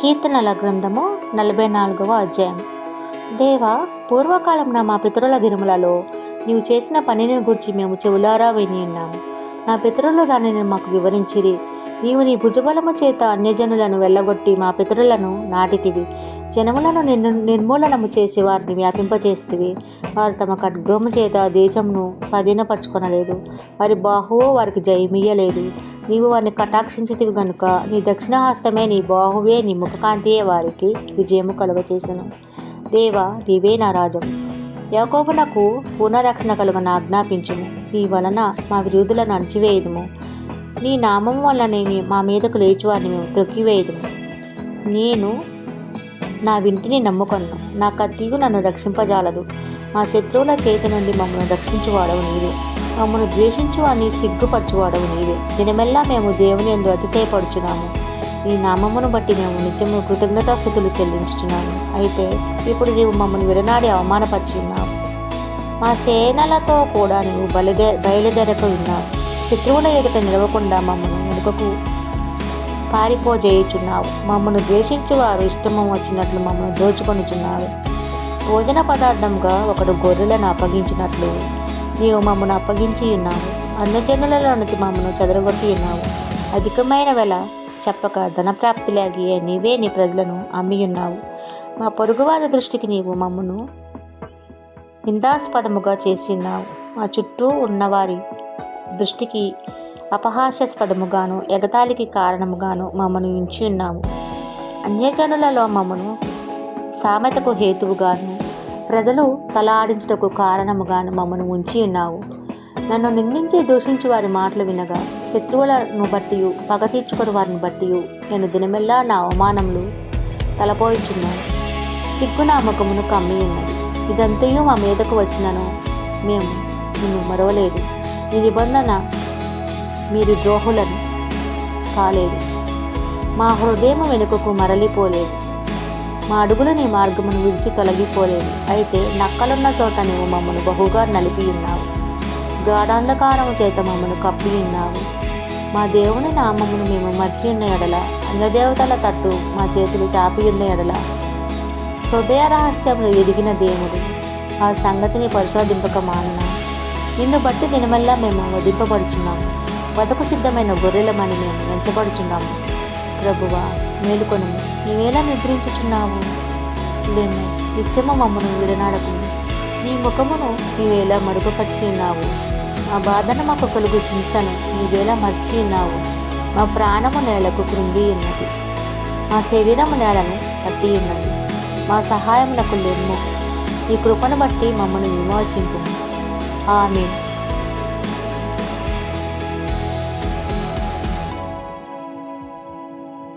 కీర్తనల గ్రంథము నలభై నాలుగవ అధ్యాయం. దేవా పూర్వకాలంన మా పితరుల దినములలో నీవు చేసిన పనిని గురించి మేము చెవులారా విని ఉన్నాము. నా పితరులు దానిని మాకు వివరించిరి. నీవు నీ భుజబలము చేత అన్యజనులను వెళ్ళగొట్టి మా పితరులను నాటితివి. జనములను నిన్ను నిర్మూలనము చేసి వారిని వ్యాపింపచేస్తివి వారు తమ ఖడ్గము చేత దేశమును స్వాధీనపరచుకొనలేదు. వారి బాహువు వారికి జయమియ్యలేదు. నీవు వారిని కటాక్షించితివి గనుక నీ దక్షిణ హస్తమే నీ బాహువే నీ ముఖకాంతియే వారికి విజయము కలుగచేసెను దేవ నీవే నా రాజం. యాకోబునకు పునరక్షణ కలుగన ఆజ్ఞాపించుము. నీ వలన మా విరోధులను అణచివేయదుము. నీ నామం వల్లనే మా మీదకు లేచువారిని మేము త్రొక్కివేయదు నేను నా వింటిని నమ్ముకొను నా కత్తియు నన్ను రక్షింపజాలదు. మా శత్రువుల చేతి నుండి మమ్మల్ని రక్షించువాడవు నీవే. మమ్మల్ని ద్వేషించు అని సిగ్గుపరచువాడవు నీవే. దినమెల్లా మేము దేవుని ఎందు అతిశయపడుచున్నాము. ఈ నామమును బట్టి మేము నిత్యము కృతజ్ఞతాస్థుతులు చెల్లించుచున్నాము. అయితే ఇప్పుడు నీవు మమ్మల్ని విడనాడి అవమానపరిచి ఉన్నావు. మా సేనలతో కూడా నీవు బయలుదే బయలుదేరక ఉన్నావు. శత్రువుల ఎదుట నిలవకుండా మమ్మల్ని వెనుకకు పారిపోజేయుచున్నావు. మమ్మను ద్వేషించు వారు ఇష్టము వచ్చినట్లు మమ్మల్ని దోచుకొనుచున్నారు. భోజన పదార్థంగా ఒకడు గొర్రెలను అప్పగించినట్లు నీవు మమ్మల్ని అప్పగించి ఉన్నావు. అన్నజనులలోనికి మమ్మల్ని చెదరగొట్టి ఉన్నావు. అధికమైన వేళ చెప్పక ధనప్రాప్తిలాగి నీవే నీ ప్రజలను అమ్మి ఉన్నావు మా పొరుగువారి దృష్టికి నీవు మమ్మను నిందాస్పదముగా చేసి ఉన్నావు. మా చుట్టూ ఉన్నవారి దృష్టికి అపహాస్యాస్పదముగాను ఎగతాళికి కారణముగాను మమ్మను ఉంచి ఉన్నాము. అన్యజనులలో మమ్మను సామెతకు హేతువుగాను ప్రజలు తలాడించుటకు కారణముగాను మమ్మను ఉంచి ఉన్నావు. నన్ను నిందించి దూషించి వారి మాటలు వినగా శత్రువులను బట్టి పగ తీర్చుకొని వారిని బట్టి నేను దినమెల్లా నా అవమానములు తలపోయిచున్నాను. సిగ్గు నా ముఖమును కమ్మి ఉన్నది. ఇదంతయు మా మీదకు వచ్చినను మేము నిన్ను మరవలేదు. ఈ నిబంధన మీరు ద్రోహులను కాలేదు. మా హృదయం వెనుకకు మరలిపోలేదు. మా అడుగులని నీ మార్గమును విడిచి తొలగిపోలేదు. అయితే నక్కలున్న చోట నీవు మమ్మను బహుగా నలిపి ఉన్నావు. గాఢాంధకారము చేత మమ్మను కప్పి ఉన్నావు. మా దేవుని నామమును మేము మర్చి ఉన్న ఎడల అన్యదేవతల తట్టు మా చేతులు చాపి ఉన్న ఎడల. హృదయ రహస్యములు ఎదిగిన దేవుడు ఆ సంగతిని పరిశోధింపక మానన? నిన్ను బట్టి దినమల్లా మేము వధింపబడుచున్నాము బతకు సిద్ధమైన గొర్రెలమని మేము ఎంచబడుచున్నాము ప్రభువా మేలుకొను. నీవేలా నిద్రించుచున్నావు? లేము నిత్యము మమ్మను విడనాడకు. నీ ముఖమును నీవేలా మరుగుపరిచి ఉన్నావు? మా బాధను మాకు కలుగు హింసను నీవేలా మర్చి ఉన్నావు? మా ప్రాణము నేలకు కృంగి ఉన్నది. మా శరీరము నేలను పట్టి ఉన్నది. మా సహాయములకు లెమ్ము. నీ కృపను బట్టి మమ్మల్ని విమోచింపు. 아멘.